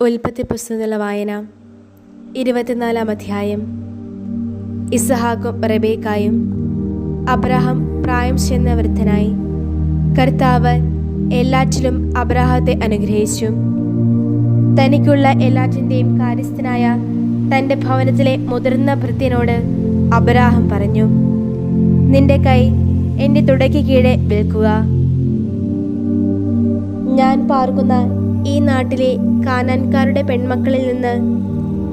ഉൽപ്പത്തി പുസ്തകത്തിലുള്ള വായന. ഇരുപത്തിനാലാം അധ്യായം. ഇസഹാക്കും റബേക്കായും അബ്രഹാം പ്രായം ചെന്ന വൃദ്ധനായി. കർത്താവ് എല്ലാറ്റിലും അബ്രഹത്തെ അനുഗ്രഹിച്ചു. തനിക്കുള്ള എല്ലാറ്റിന്റെയും കാര്യസ്ഥനായ തന്റെ ഭവനത്തിലെ മുതിർന്ന ഭൃത്യനോട് അബ്രാഹം പറഞ്ഞു നിന്റെ കൈ എന്റെ തുടയ്ക്ക് കീഴെ വിൽക്കുക. ഞാൻ പാർക്കുന്ന ഈ നാട്ടിലെ കാനാൻകാരുടെ പെൺമക്കളിൽ നിന്ന്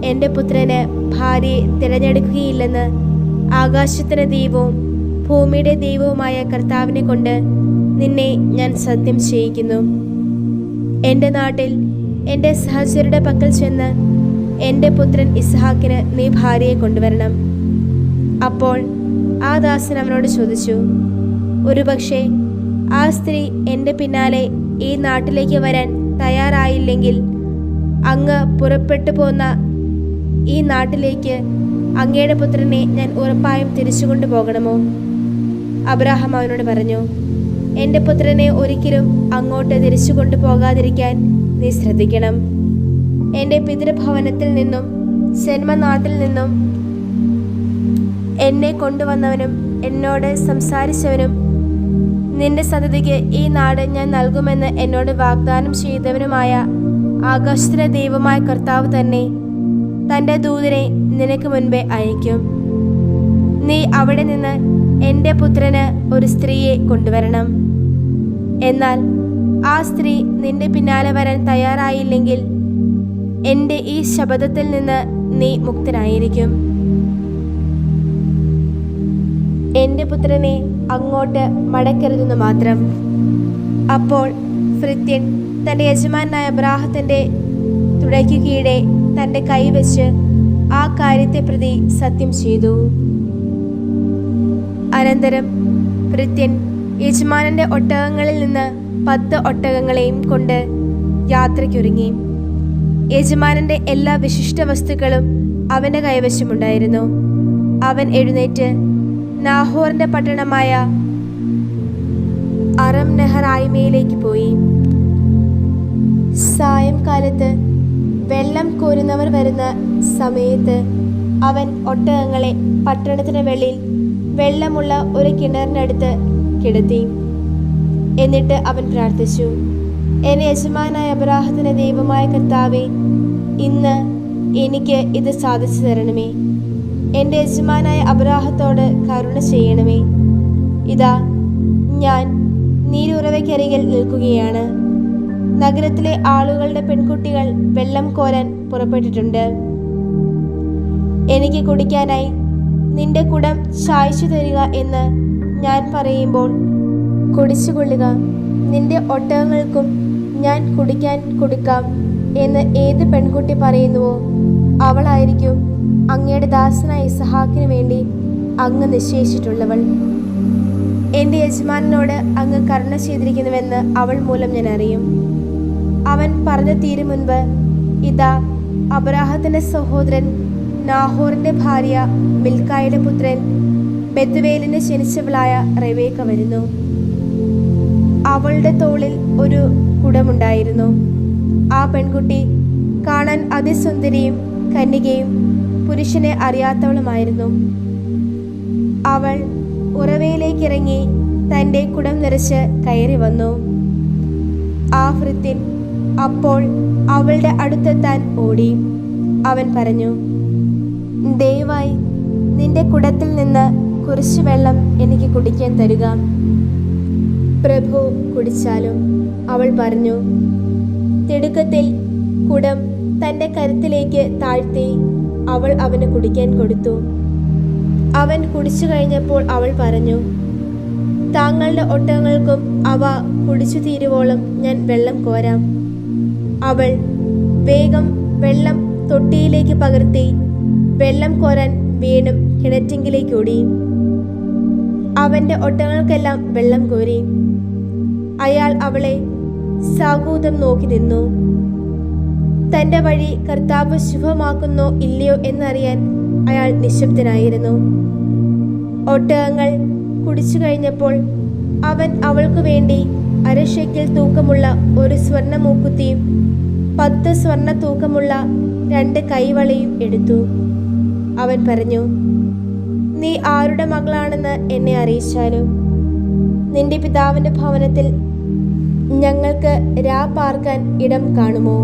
എന്റെ പുത്രന് ഭാര്യയെ തിരഞ്ഞെടുക്കുകയില്ലെന്ന് ആകാശത്തിന് ദൈവവും ഭൂമിയുടെ ദൈവവുമായ കർത്താവിനെ കൊണ്ട് നിന്നെ ഞാൻ സത്യം ചെയ്യിക്കുന്നു. എന്റെ നാട്ടിൽ എന്റെ സഹചരുടെ പക്കൽ ചെന്ന് എന്റെ പുത്രൻ ഇസ്ഹാക്കിന് നീ ഭാര്യയെ കൊണ്ടുവരണം. അപ്പോൾ ആ ദാസൻ അവനോട് ചോദിച്ചു ഒരുപക്ഷെ ആ സ്ത്രീ എന്റെ പിന്നാലെ ഈ നാട്ടിലേക്ക് വരാൻ തയ്യാറായില്ലെങ്കിൽ അങ്ങ് പുറപ്പെട്ടു പോന്ന ഈ നാട്ടിലേക്ക് അങ്ങയുടെ പുത്രനെ ഞാൻ ഉറപ്പായും തിരിച്ചു കൊണ്ടുപോകണമോ അബ്രാഹാം അവനോട് പറഞ്ഞു എന്റെ പുത്രനെ ഒരിക്കലും അങ്ങോട്ട് തിരിച്ചു കൊണ്ടുപോകാതിരിക്കാൻ നീ ശ്രദ്ധിക്കണം. എന്റെ പിതൃഭവനത്തിൽ നിന്നും ജന്മനാട്ടിൽ നിന്നും എന്നെ കൊണ്ടുവന്നവനും എന്നോട് സംസാരിച്ചവനും നിന്റെ സന്തതിക്ക് ഈ നാട് ഞാൻ നൽകുമെന്ന് എന്നോട് വാഗ്ദാനം ചെയ്തവനുമായ ആകാശത്തിലെ ദൈവമായ കർത്താവ് തന്നെ തന്റെ ദൂതനെ നിനക്ക് മുൻപേ അയക്കും. നീ അവിടെ നിന്ന് എന്റെ പുത്രന് ഒരു സ്ത്രീയെ കൊണ്ടുവരണം. എന്നാൽ ആ സ്ത്രീ നിന്റെ പിന്നാലെ വരാൻ തയ്യാറായില്ലെങ്കിൽ എന്റെ ഈ ശബ്ദത്തിൽ നിന്ന് നീ മുക്തനായിരിക്കും. എന്റെ പുത്രനെ അങ്ങോട്ട് മടക്കരുതെന്ന് മാത്രം. അപ്പോൾ ഭൃത്യൻ തന്റെ യജമാനായ അബ്രാഹത്തിന്റെ തുടയ്ക്കു കീഴെ തന്റെ കൈവച്ച് ആ കാര്യത്തെ പ്രതി സത്യം ചെയ്തു. അനന്തരം ഭൃത്യൻ യജമാനന്റെ ഒട്ടകങ്ങളിൽ നിന്ന് പത്ത് ഒട്ടകങ്ങളെയും കൊണ്ട് യാത്രയ്ക്കൊരുങ്ങി. യജമാനന്റെ എല്ലാ വിശിഷ്ട വസ്തുക്കളും അവന്റെ കൈവശമുണ്ടായിരുന്നു. അവൻ എഴുന്നേറ്റ് നാഹോറിന്റെ പട്ടണമായ അറം നെഹറായ്മയിലേക്ക് പോയി. സായംകാലത്ത് വെള്ളം കോരുന്നവർ വരുന്ന സമയത്ത് അവൻ ഒട്ടകങ്ങളെ പട്ടണത്തിന് വെളിയിൽ വെള്ളമുള്ള ഒരു കിണറിനടുത്ത് കിടത്തി. എന്നിട്ട് അവൻ പ്രാർത്ഥിച്ചു എന്റെ യജമാനായ അബ്രാഹത്തിന്റെ ദൈവമായ കർത്താവെ ഇന്ന് എനിക്ക് ഇത് സാധിച്ചു തരണമേ. എന്റെ യജമാനായ അബ്രാഹത്തോട് കരുണ ചെയ്യണമേ. ഇതാ ഞാൻ നീരുറവയ്ക്കരികിൽ നിൽക്കുകയാണ്. നഗരത്തിലെ ആളുകളുടെ പെൺകുട്ടികൾ വെള്ളം കോരാൻ പുറപ്പെട്ടിട്ടുണ്ട്. എനിക്ക് കുടിക്കാനായി നിന്റെ കുടം ചായച്ചു തരിക എന്ന് ഞാൻ പറയുമ്പോൾ കുടിച്ചുകൊള്ളുക. നിന്റെ ഒട്ടകങ്ങൾക്കും ഞാൻ കുടിക്കാൻ കൊടുക്കാം എന്ന് ഏത് പെൺകുട്ടി പറയുന്നുവോ അവളായിരിക്കും അങ്ങയുടെ ദാസനായ ഇസഹാക്കിന് വേണ്ടി അങ്ങ് നിശ്ചയിച്ചിട്ടുള്ളവൾ. എന്റെ യജമാനോട് അങ്ങ് കരുണ ചെയ്തിരിക്കുന്നുവെന്ന് അവൾ മൂലം ഞാൻ അറിയും. അവൻ പറഞ്ഞു തീരും മുൻപ് ഇതാ അബ്രാഹത്തിന്റെ സഹോദരൻ നാഹോറിന്റെ ഭാര്യ മിൽക്കായുടെ പുത്രൻ ബെത്തുവേലിന് ജനിച്ചവളായ റെവേക്ക വരുന്നു. അവളുടെ തോളിൽ ഒരു കുടമുണ്ടായിരുന്നു. ആ പെൺകുട്ടി കാണാൻ അതിസുന്ദരിയും കന്യകയും പുരുഷനെ അറിയാത്തവളുമായിരുന്നു. അവൾ ഉറവയിലേക്കിറങ്ങി തന്റെ കുടം നിറച്ച് കയറി വന്നു. ആ ഭൃത്യൻ അപ്പോൾ അവളുടെ അടുത്തെത്താൻ ഓടി. അവൻ പറഞ്ഞു ദയവായി നിന്റെ കുടത്തിൽ നിന്ന് കുറച്ച് വെള്ളം എനിക്ക് കുടിക്കാൻ തരിക പ്രഭു കുടിച്ചാലും അവൾ പറഞ്ഞു തിടുക്കത്തിൽ കുടം തന്റെ കരുത്തിലേക്ക് താഴ്ത്തി അവൾ അവന് കുടിക്കാൻ കൊടുത്തു. അവൻ കുടിച്ചു കഴിഞ്ഞപ്പോൾ അവൾ പറഞ്ഞു താങ്കളുടെ ഒട്ടകങ്ങൾക്കും അവ കുടിച്ചു തീരുവോളം ഞാൻ വെള്ളം കോരാം. അവൾ വേഗം വെള്ളം തൊട്ടിയിലേക്ക് പകർത്തി വെള്ളം കോരാൻ വീണ്ടും കിണറ്റിങ്കിലേക്ക് ഓടി. അവന്റെ ഒട്ടകങ്ങൾക്കെല്ലാം വെള്ളം കോരി. അയാൾ അവളെ സാഗൂതം നോക്കി നിന്നു. തന്റെ വഴി കർത്താവ് ശുഭമാക്കുന്നോ ഇല്ലയോ എന്നറിയാൻ അയാൾ നിശബ്ദനായിരുന്നു. ഒട്ടകങ്ങൾ കുടിച്ചു കഴിഞ്ഞപ്പോൾ അവൻ അവൾക്ക് വേണ്ടി അരശയ്ക്കൽ തൂക്കമുള്ള ഒരു സ്വർണ മൂക്കുത്തിയും പത്ത് സ്വർണ തൂക്കമുള്ള രണ്ട് കൈവളയും എടുത്തു. അവൻ പറഞ്ഞു നീ ആരുടെ മകളാണെന്ന് എന്നെ അറിയിച്ചാലും? നിന്റെ പിതാവിന്റെ ഭവനത്തിൽ ഞങ്ങൾക്ക് രാ പാർക്കാൻ ഇടം കാണുമോ?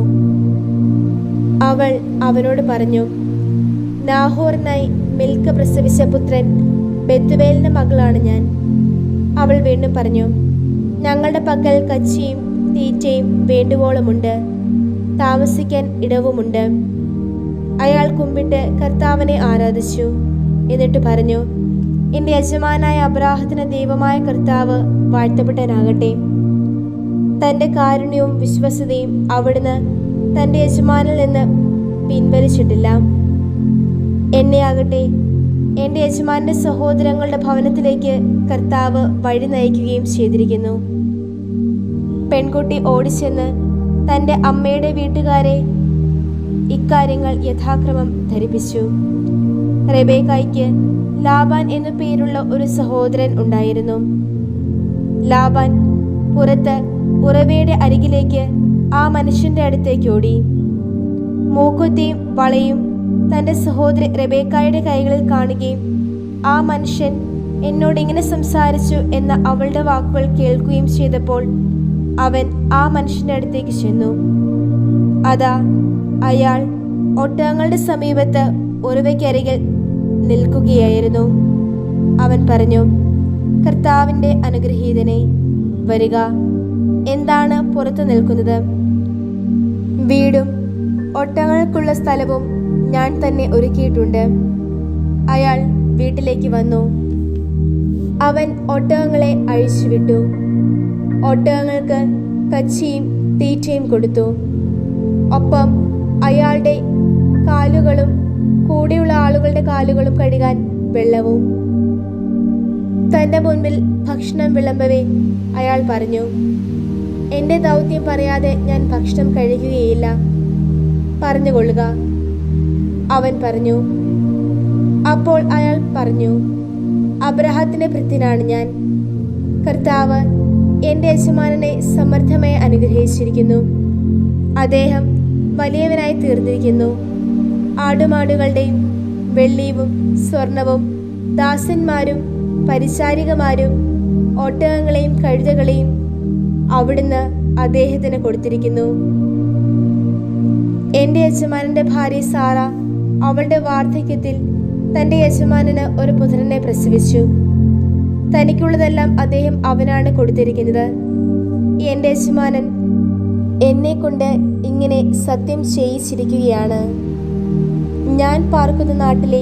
അവൾ അവനോട് പറഞ്ഞു നാഹോറിനായി മിൽക്ക് പ്രസവിച്ച പുത്രൻ ബെത്തുവേലിന്റെ മകളാണ് ഞാൻ. അവൾ വീണ്ടും പറഞ്ഞു ഞങ്ങളുടെ പക്കൽ കച്ചിയും തീറ്റയും വേണ്ടുവോളമുണ്ട് താമസിക്കാൻ ഇടവുമുണ്ട്. അയാൾ കുമ്പിട്ട് കർത്താവിനെ ആരാധിച്ചു. എന്നിട്ട് പറഞ്ഞു എന്റെ യജമാനായ അബ്രാഹത്തിന് ദൈവമായ കർത്താവ് വാഴ്ത്തപ്പെട്ടനാകട്ടെ. തന്റെ കാരുണ്യവും വിശ്വസതയും അവിടുന്ന് തന്റെ യജമാനിൽ നിന്ന് പിൻവലിച്ചിട്ടില്ല. എന്നെ ആകട്ടെ എന്റെ യജമാന്റെ സഹോദരങ്ങളുടെ ഭവനത്തിലേക്ക് കർത്താവ് വഴി നയിക്കുകയും ചെയ്തിരിക്കുന്നു. പെൺകുട്ടി ഓടിച്ചെന്ന് തന്റെ അമ്മയുടെ വീട്ടുകാരെ ഇക്കാര്യങ്ങൾ യഥാക്രമം ധരിപ്പിച്ചു. റെബേക്കായ്ക്ക് ലാബാൻ എന്നു പേരുള്ള ഒരു സഹോദരൻ ഉണ്ടായിരുന്നു. ലാബാൻ പുറത്ത് ഉറവയുടെ അരികിലേക്ക് ആ മനുഷ്യന്റെ അടുത്തേക്ക് ഓടി. മൂക്കുത്തിയും വളയും തന്റെ സഹോദരി റബേക്കായുടെ കൈകളിൽ കാണുകയും ആ മനുഷ്യൻ എന്നോട് ഇങ്ങനെ സംസാരിച്ചു എന്ന അവളുടെ വാക്കുകൾ കേൾക്കുകയും ചെയ്തപ്പോൾ അവൻ ആ മനുഷ്യന്റെ അടുത്തേക്ക് ചെന്നു. അതാ അയാൾ ഒട്ടകങ്ങളുടെ സമീപത്ത് ഒരുവയ്ക്കരികിൽ നിൽക്കുകയായിരുന്നു. അവൻ പറഞ്ഞു കർത്താവിന്റെ അനുഗ്രഹീതനെ വരിക. എന്താണ് പുറത്തു നിൽക്കുന്നത്? വീടും ഒട്ടകൾക്കുള്ള സ്ഥലവും ഞാൻ തന്നെ ഒരുക്കിയിട്ടുണ്ട്. അയാൾ വീട്ടിലേക്ക് വന്നു. അവൻ ഒട്ടകങ്ങളെ അഴിച്ചുവിട്ടു. ഒട്ടകങ്ങൾക്ക് കച്ചിയും തീറ്റയും കൊടുത്തു. ഒപ്പം അയാളുടെ കാലുകളും കൂടെയുള്ള ആളുകളുടെ കാലുകളും കഴുകാൻ വെള്ളവും. തന്റെ മുൻപിൽ ഭക്ഷണം വിളമ്പവേ അയാൾ പറഞ്ഞു. എന്റെ ദൗത്യം പറയാതെ ഞാൻ ഭക്ഷണം കഴിക്കുകയില്ല. പറഞ്ഞുകൊള്ളുക. അവൻ പറഞ്ഞു അപ്പോൾ അയാൾ പറഞ്ഞു അബ്രഹത്തിന്റെ ഭൃത്യനാണ് ഞാൻ. കർത്താവ് എന്റെ യജമാനനെ സമർത്ഥമായി അനുഗ്രഹിച്ചിരിക്കുന്നു. അദ്ദേഹം വലിയവനായി തീർന്നിരിക്കുന്നു. ആടുമാടുകളുടെയും വെള്ളിയും സ്വർണവും ദാസന്മാരും പരിചാരികമാരും ഒട്ടകങ്ങളെയും കഴുതകളെയും അവിടുന്ന് അദ്ദേഹത്തിന് കൊടുത്തിരിക്കുന്നു. എന്റെ യജമാനന്റെ ഭാര്യ സാറ അവളുടെ വാർദ്ധക്യത്തിൽ തന്റെ യജമാനന് ഒരു പുത്രനെ പ്രസവിച്ചു. തനിക്കുള്ളതെല്ലാം അദ്ദേഹം അവനാണ് കൊടുത്തിരിക്കുന്നത്. എന്റെ യജമാനൻ എന്നെ കൊണ്ട് ഇങ്ങനെ സത്യം ചെയ്യിച്ചിരിക്കുകയാണ്. ഞാൻ പാർക്കുന്ന നാട്ടിലെ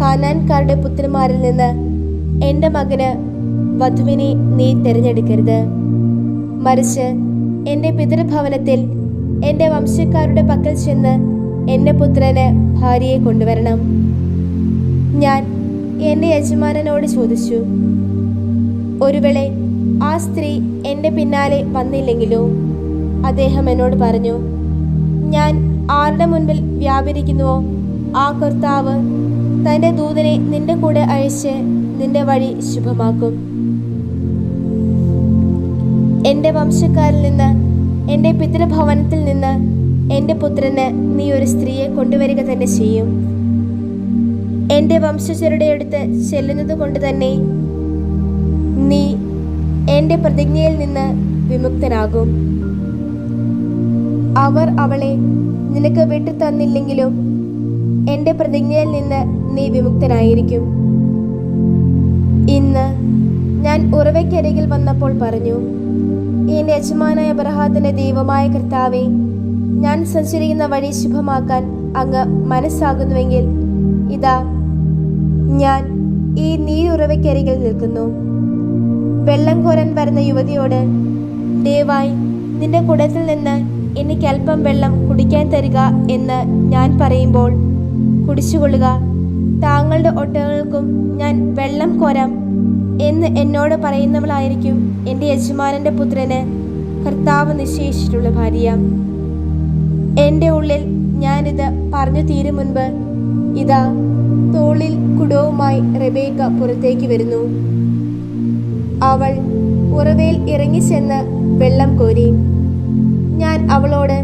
കാനാൻകാരുടെ പുത്രന്മാരിൽ നിന്ന് എന്റെ മകന് വധുവിനെ നീ തിരഞ്ഞെടുക്കരുത്. മറിച്ച് എന്റെ പിതൃഭവനത്തിൽ എന്റെ വംശക്കാരുടെ പക്കൽ ചെന്ന് എന്റെ പുത്രന് ഭാര്യയെ കൊണ്ടുവരണം. ഞാൻ എന്റെ യജമാനനോട് ചോദിച്ചു ഒരുവേള ആ സ്ത്രീ എന്റെ പിന്നാലെ വന്നില്ലെങ്കിലോ? അദ്ദേഹം എന്നോട് പറഞ്ഞു ഞാൻ ആരുടെ മുൻപിൽ വ്യാപരിക്കുന്നുവോ? ആ കർത്താവ് തന്റെ ദൂതനെ നിന്റെ കൂടെ അയച്ച് നിന്റെ വഴി ശുഭമാക്കും. എന്റെ വംശക്കാരിൽ നിന്ന് എന്റെ പിതൃഭവനത്തിൽ നിന്ന് എന്റെ പുത്രന് നീ ഒരു സ്ത്രീയെ കൊണ്ടുവരിക തന്നെ ചെയ്യും. എന്റെ വംശജരുടെ അടുത്ത് ചെല്ലുന്നത് കൊണ്ട് തന്നെ നീ എന്റെ പ്രതിജ്ഞയിൽ നിന്ന് വിമുക്തനാകും. അവർ അവളെ നിനക്ക് വിട്ടു തന്നില്ലെങ്കിലും എന്റെ പ്രതിജ്ഞയിൽ നിന്ന് നീ വിമുക്തനായിരിക്കും. ഇന്ന് ഞാൻ ഉറവയ്ക്കരികിൽ വന്നപ്പോൾ പറഞ്ഞു എന്റെ യജമാനായ അബ്രഹാത്തിന്റെ ദൈവമായ കർത്താവെ ഞാൻ സഞ്ചരിക്കുന്ന വഴി ശുഭമാക്കാൻ അങ്ങ് മനസ്സാകുന്നുവെങ്കിൽ ഇതാ ഞാൻ ഈ നീരുറവയ്ക്കരികിൽ നിൽക്കുന്നു. വെള്ളം കോരാൻ വരുന്ന യുവതിയോട് ദയവായി നിന്റെ കുടത്തിൽ നിന്ന് എനിക്ക് അല്പം വെള്ളം കുടിക്കാൻ തരിക എന്ന് ഞാൻ പറയുമ്പോൾ കുടിച്ചുകൊള്ളുക. താങ്കളുടെ ഒട്ടകങ്ങൾക്കും ഞാൻ വെള്ളം കോരാം. എന്ന് എന്നോട് പറയുന്നവളായിരിക്കും എന്റെ യജമാനന്റെ പുത്രന് കർത്താവ് നിശ്ചയിച്ചിട്ടുള്ള ഭാര്യ. എന്റെ ഉള്ളിൽ ഞാനിത് പറഞ്ഞു തീരും മുൻപ് ഇതാ തോളിൽ കുടവുമായി റബേക്ക പുറത്തേക്ക് വരുന്നു. അവൾ ഉറവയിൽ ഇറങ്ങിച്ചെന്ന് വെള്ളം കോരി ഞാൻ അവളോട്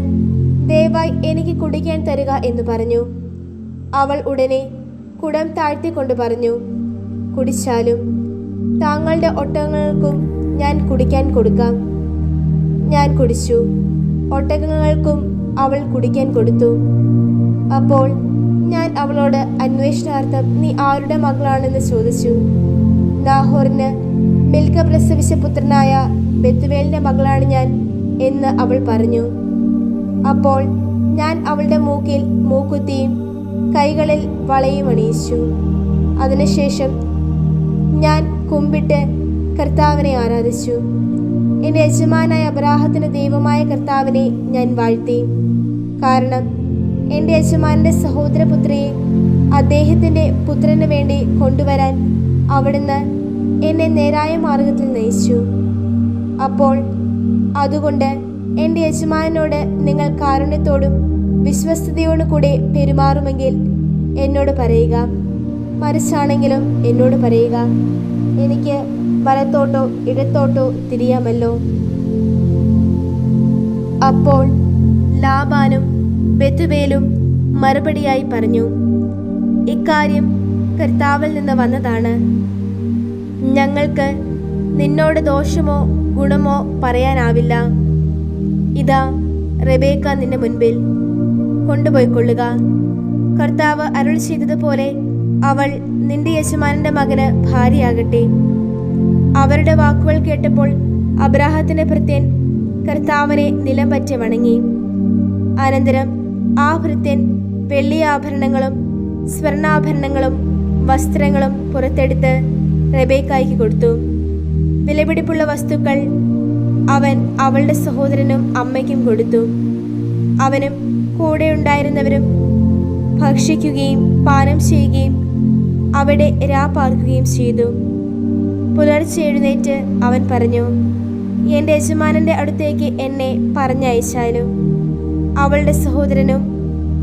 ദയവായി എനിക്ക് കുടിക്കാൻ തരിക എന്ന് പറഞ്ഞു. അവൾ ഉടനെ കുടം താഴ്ത്തിക്കൊണ്ട് പറഞ്ഞു കുടിച്ചാലും താങ്കളുടെ ഒട്ടകങ്ങൾക്കും ഞാൻ കുടിക്കാൻ കൊടുക്കാം. ഞാൻ കുടിച്ചു. ഒട്ടകങ്ങൾക്കും അവൾ കുടിക്കാൻ കൊടുത്തു. അപ്പോൾ ഞാൻ അവളോട് അന്വേഷണാർത്ഥം നീ ആരുടെ മകളാണെന്ന് ചോദിച്ചു. നാഹോറിന് മിൽക്ക പ്രസവിച്ച പുത്രനായ ബെത്തുവേലിന്റെ മകളാണ് ഞാൻ എന്ന് അവൾ പറഞ്ഞു. അപ്പോൾ ഞാൻ അവളുടെ മൂക്കിൽ മൂക്കുത്തിയും കൈകളിൽ വളയും അണിയിച്ചു. അതിനുശേഷം ഞാൻ കുമ്പിട്ട് കർത്താവിനെ ആരാധിച്ചു. എന്റെ യജമാനായ അബ്രാഹത്തിന് ദൈവമായ കർത്താവിനെ ഞാൻ വാഴ്ത്തി. കാരണം എന്റെ യജമാനന്റെ സഹോദരപുത്രിയെ അദ്ദേഹത്തിന്റെ പുത്രന് വേണ്ടി കൊണ്ടുവരാൻ അവിടുന്ന് എന്നെ നേരായ മാർഗത്തിൽ നയിച്ചു. അപ്പോൾ അതുകൊണ്ട് എന്റെ യജമാനോട് നിങ്ങൾ കാരുണ്യത്തോടും വിശ്വസ്തയോടും കൂടെ പെരുമാറുമെങ്കിൽ എന്നോട് പറയുക. മറിച്ചാണെങ്കിലും എന്നോട് പറയുക. എനിക്ക് വലത്തോട്ടോ ഇടത്തോട്ടോ തിരിയാമല്ലോ. അപ്പോൾ ലാബാനും ബെത്തുവേലും മറുപടിയായി പറഞ്ഞു ഇക്കാര്യം കർത്താവിൽ നിന്ന് വന്നതാണ്. ഞങ്ങൾക്ക് നിന്നോട് ദോഷമോ ഗുണമോ പറയാനാവില്ല. ഇതാ റബേക്ക നിന്റെ മുൻപിൽ കൊണ്ടുപോയിക്കൊള്ളുക. കർത്താവ് അരുൾ ചെയ്തതുപോലെ അവൾ നിന്റെ യജമാനന്റെ മകന് ഭാര്യയാകട്ടെ. അവരുടെ വാക്കുകൾ കേട്ടപ്പോൾ അബ്രാഹത്തിന്റെ ഭൃത്യൻ കർത്താവിനെ നിലം പറ്റി വണങ്ങി. അനന്തരം ആ ഭൃത്യൻ വെള്ളിയാഭരണങ്ങളും സ്വർണാഭരണങ്ങളും വസ്ത്രങ്ങളും പുറത്തെടുത്ത് റബേക്കായ്ക്ക് കൊടുത്തു. വിലപിടിപ്പുള്ള വസ്തുക്കൾ അവൻ അവളുടെ സഹോദരനും അമ്മയ്ക്കും കൊടുത്തു. അവനും കൂടെ ഉണ്ടായിരുന്നവരും ഭക്ഷിക്കുകയും പാനം ചെയ്യുകയും അവിടെ രാ പാർക്കുകയും ചെയ്തു. പുലർച്ചെ എഴുന്നേറ്റ് അവൻ പറഞ്ഞു എന്റെ യജമാനന്റെ അടുത്തേക്ക് എന്നെ പറഞ്ഞയച്ചാലും. അവളുടെ സഹോദരനും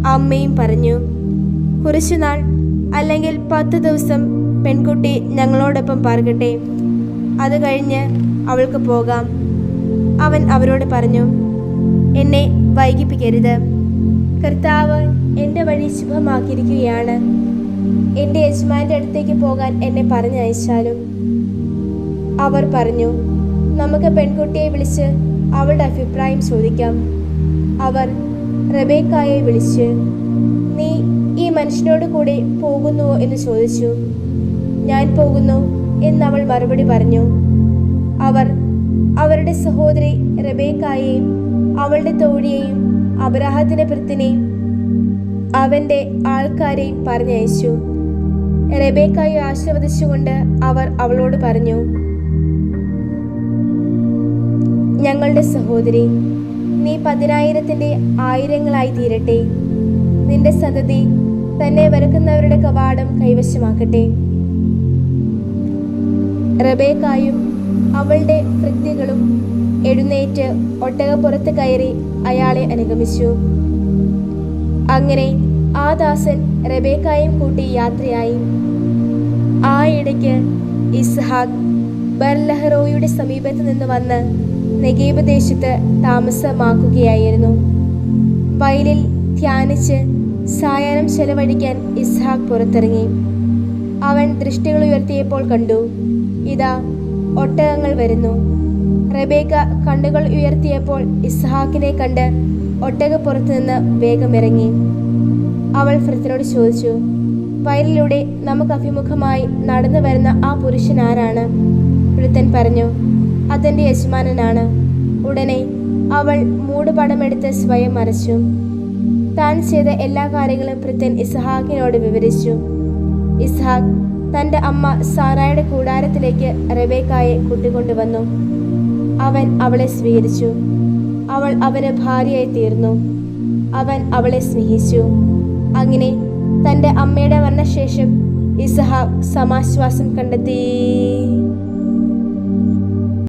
അമ്മയും പറഞ്ഞു കുറച്ചുനാൾ അല്ലെങ്കിൽ പത്ത് ദിവസം പെൺകുട്ടി ഞങ്ങളോടൊപ്പം പാർക്കട്ടെ. അത് കഴിഞ്ഞ് അവൾക്ക് പോകാം. അവൻ അവരോട് പറഞ്ഞു എന്നെ വൈകിപ്പിക്കരുത്. കർത്താവ് എന്റെ വഴി ശുഭമാക്കിയിരിക്കുകയാണ്. എന്റെ യജമാന്റെ അടുത്തേക്ക് പോകാൻ എന്നെ പറഞ്ഞയച്ചാലും അവർ പറഞ്ഞു നമുക്ക് പെൺകുട്ടിയെ വിളിച്ച് അവളുടെ അഭിപ്രായം ചോദിക്കാം. അവർ റബേക്കായെ വിളിച്ച് നീ ഈ മനുഷ്യനോട് കൂടെ പോകുന്നുവോ? എന്ന് ചോദിച്ചു. ഞാൻ പോകുന്നു എന്നവൾ മറുപടി പറഞ്ഞു. അവർ അവരുടെ സഹോദരി റബേക്കായെയും അവളുടെ തോഴിയെയും അബ്രാഹത്തിന്റെ പൃത്തിനെയും അവന്റെ ആൾക്കാരെയും പറഞ്ഞയച്ചു. റബേക്കായെ ആശീർവദിച്ചുകൊണ്ട് അവർ അവളോട് പറഞ്ഞു ഞങ്ങളുടെ സഹോദരി നീ പതിനായിരത്തിന്റെ ആയിരങ്ങളായി തീരട്ടെ. നിന്റെ സന്തതി തന്നെ വരക്കുന്നവരുടെ കവാടം കൈവശമാക്കട്ടെ. റബേക്കായും അവളുടെ ഭൃത്യകളും എഴുന്നേറ്റ് ഒട്ടകപ്പുറത്ത് കയറി അയാളെ അനുഗമിച്ചു. അങ്ങനെ ആ ദാസൻ റബേക്കായും കൂട്ടി യാത്രയായി. ആ ഇടയ്ക്ക് ഇസ്ഹാഖ് ബർലഹറോയുടെ സമീപത്ത് നിന്ന് വന്ന് നെഗീബ് ദേശത്ത് താമസമാക്കുകയായിരുന്നു. വയലിൽ ധ്യാനിച്ച് സായാഹ്നം ചെലവഴിക്കാൻ ഇസ്ഹാഖ് പുറത്തിറങ്ങി. അവൻ ദൃഷ്ടികൾ ഉയർത്തിയപ്പോൾ കണ്ടു ഇതാ ഒട്ടകങ്ങൾ വരുന്നു. റബേക്ക കണ്ണുകൾ ഉയർത്തിയപ്പോൾ ഇസ്ഹാക്കിനെ കണ്ട് ഒട്ടകപ്പുറത്ത് നിന്ന് വേഗം ഇറങ്ങി അവൾ ഭൃത്തിനോട് ചോദിച്ചു വയലിലൂടെ നമുക്ക് അഭിമുഖമായി നടന്നു വരുന്ന ആ പുരുഷൻ ആരാണ്? വൃത്തൻ പറഞ്ഞു അതെന്റെ യജമാനനാണ്. ഉടനെ അവൾ മൂടുപടമെടുത്ത് സ്വയം മറച്ചു. താൻ ചെയ്ത എല്ലാ കാര്യങ്ങളും വൃത്തൻ ഇസ്ഹാഖിനോട് വിവരിച്ചു. ഇസ്ഹാഖ് തന്റെ അമ്മ സാറായുടെ കൂടാരത്തിലേക്ക് റബേക്കായെ കൂട്ടിക്കൊണ്ടുവന്നു. അവൻ അവളെ സ്വീകരിച്ചു. അവൾ അവന് ഭാര്യയായി തീർന്നു. അവൻ അവളെ സ്നേഹിച്ചു. അങ്ങനെ തന്റെ അമ്മയുടെ മരണശേഷം ഇസഹാബ് സമാശ്വാസം കണ്ടെത്തി.